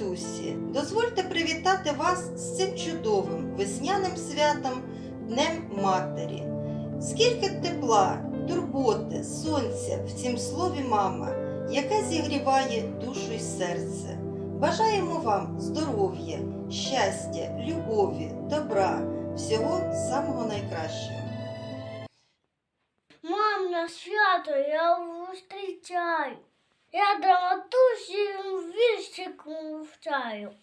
матусі, дозвольте привітати вас з цим чудовим весняним святом Днем Матері. Скільки тепла, турботи, сонця в цім слові мама, яке зігріває душу й серце. Бажаємо вам здоров'я, щастя, любові, добра, всього самого найкращого. Мам, на свято я зустрічаю. Я віршик вивчаю.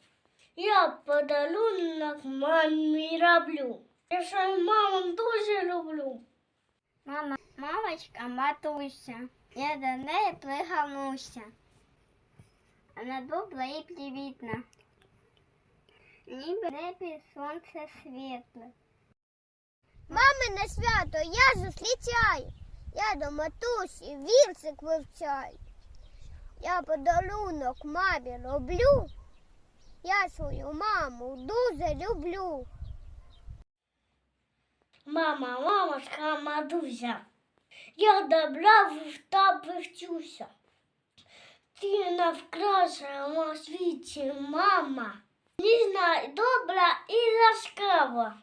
Я подарунок мамі роблю. Я й маму дуже люблю. Мама, мамочка, матуся, я до неї пригорнуся. Вона добра і привітна. Ніби небі сонце світле. Мамине свято я зустрічаю. Я до матусі вірсик вивчаю. Я подарунок мамі роблю. Я свою маму дуже люблю. Мама, мамочка, мадуся, Я добра в тебе вчуся. Ти навкрашена світі, мама. Ніжна, добра і ласкава.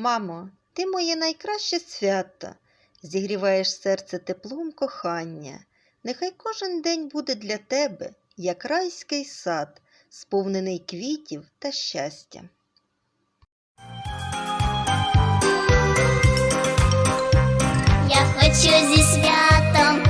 Мамо, ти моє найкраще свято, зігріваєш серце теплом кохання. Нехай кожен день буде для тебе, як райський сад, сповнений квітів та щастя. Я хочу зі святом